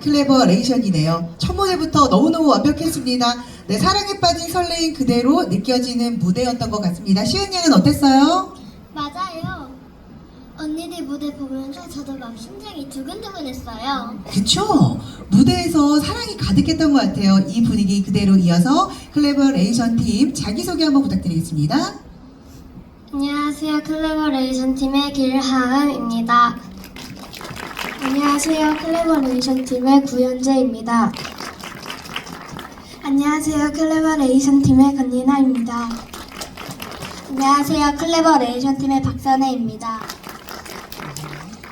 클레버레이션이네요. 첫 무대부터 너무너무 완벽했습니다. 네, 사랑에 빠진 설레임 그대로 느껴지는 무대였던 것 같습니다. 시은 양은 어땠어요? 맞아요. 언니들 무대 보면서 저도 막 심장이 두근두근했어요. 그쵸? 무대에서 사랑이 가득했던 것 같아요. 이 분위기 그대로 이어서 클레버레이션 팀 자기소개 한번 부탁드리겠습니다. 안녕하세요. 클레버레이션 팀의 길하은입니다. 안녕하세요. 클레버레이션 팀의 구현재입니다. 안녕하세요. 클레버레이션 팀의 건니나입니다. 안녕하세요. 클레버레이션 팀의 박선혜입니다.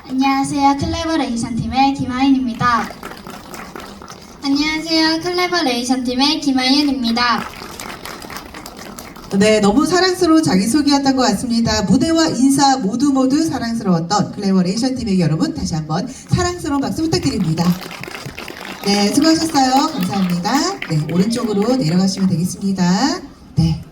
안녕하세요. 클레버레이션 팀의 김하인입니다. 안녕하세요. 클레버레이션 팀의 김하윤입니다. 네, 너무 사랑스러운 자기소개였던 것 같습니다. 무대와 인사 모두 모두 사랑스러웠던 클레버레이션 팀의 여러분 다시 한번 사랑스러운 박수 부탁드립니다. 네, 수고하셨어요. 감사합니다. 네, 오른쪽으로 내려가시면 되겠습니다. 네.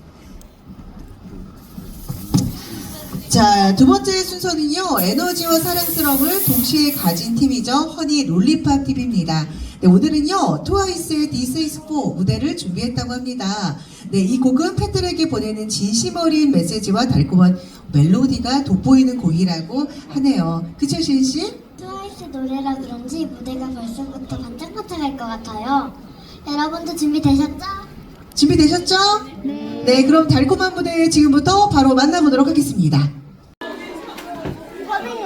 자, 두 번째 순서는요, 에너지와 사랑스러움을 동시에 가진 팀이죠. 허니 롤리팝 팀입니다. 네, 오늘은요, 트와이스의 This is 무대를 준비했다고 합니다. 네, 이 곡은 팬들에게 보내는 진심 어린 메시지와 달콤한 멜로디가 돋보이는 곡이라고 하네요. 그쵸, 시은씨? 트와이스 노래라 그런지 무대가 벌써부터 반짝반짝할 것 같아요. 여러분도 준비되셨죠? 준비되셨죠? 네, 그럼 달콤한 무대 지금부터 바로 만나보도록 하겠습니다. 화면이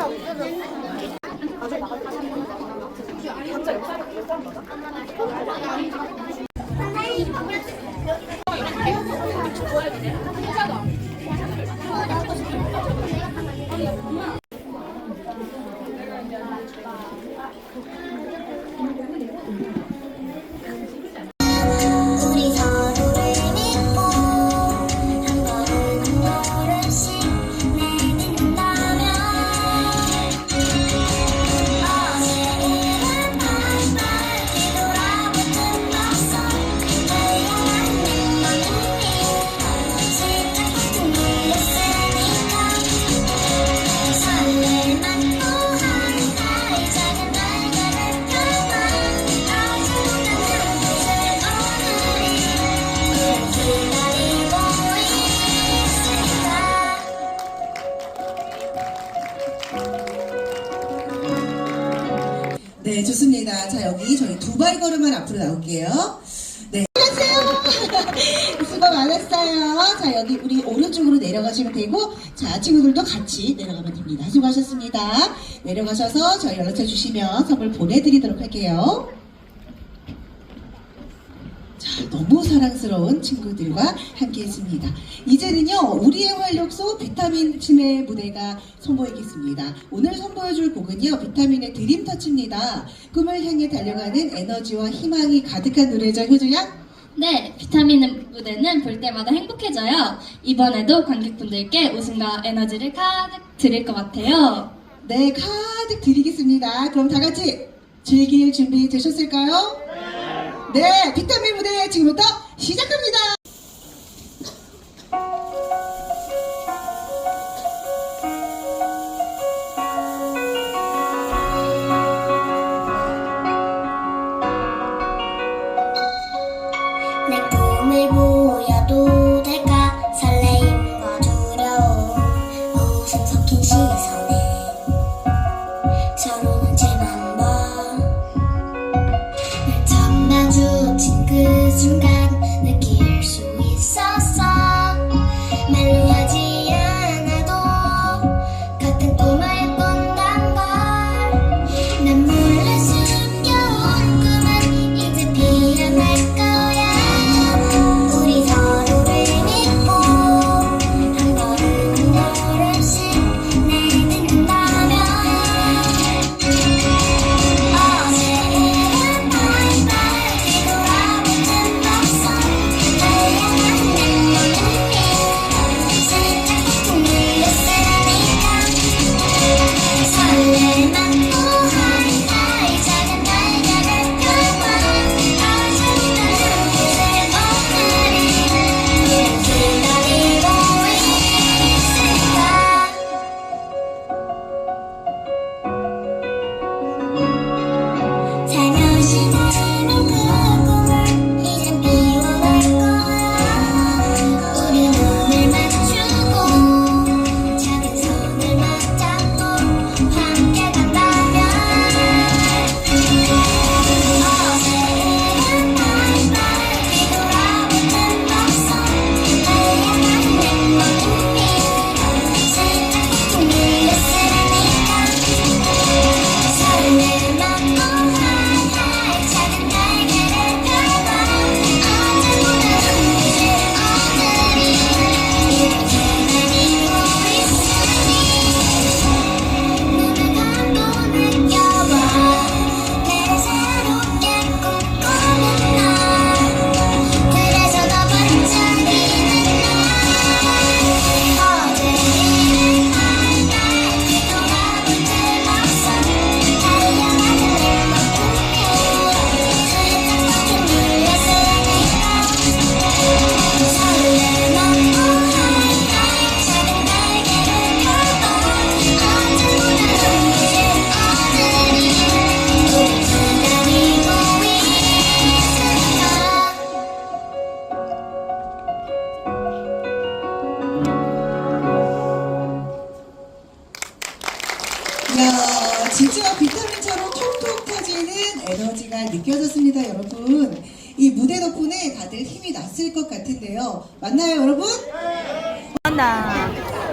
여기 저희 두 발 걸음만 앞으로 나올게요. 네. 안녕하세요. 수고 많았어요. 자, 여기 우리 오른쪽으로 내려가시면 되고, 자, 친구들도 같이 내려가면 됩니다. 수고하셨습니다. 내려가셔서 저희 연락처 주시면 선물 보내드리도록 할게요. 자, 너무 사랑스러운 친구들과 함께 했습니다. 이제는요, 우리의 활력소 비타민 팀의 무대가 선보이겠습니다. 오늘 선보여줄 곡은요, 비타민의 드림터치입니다. 꿈을 향해 달려가는 에너지와 희망이 가득한 노래죠, 효주양? 네, 비타민 무대는 볼 때마다 행복해져요. 이번에도 관객분들께 웃음과 에너지를 가득 드릴 것 같아요. 네, 가득 드리겠습니다. 그럼 다 같이 즐길 준비 되셨을까요? 네, 비타민 무대 지금부터 시작합니다. 에너지가 느껴졌습니다, 여러분. 이 무대 덕분에 다들 힘이 났을 것 같은데요. 맞나요, 여러분? 한다.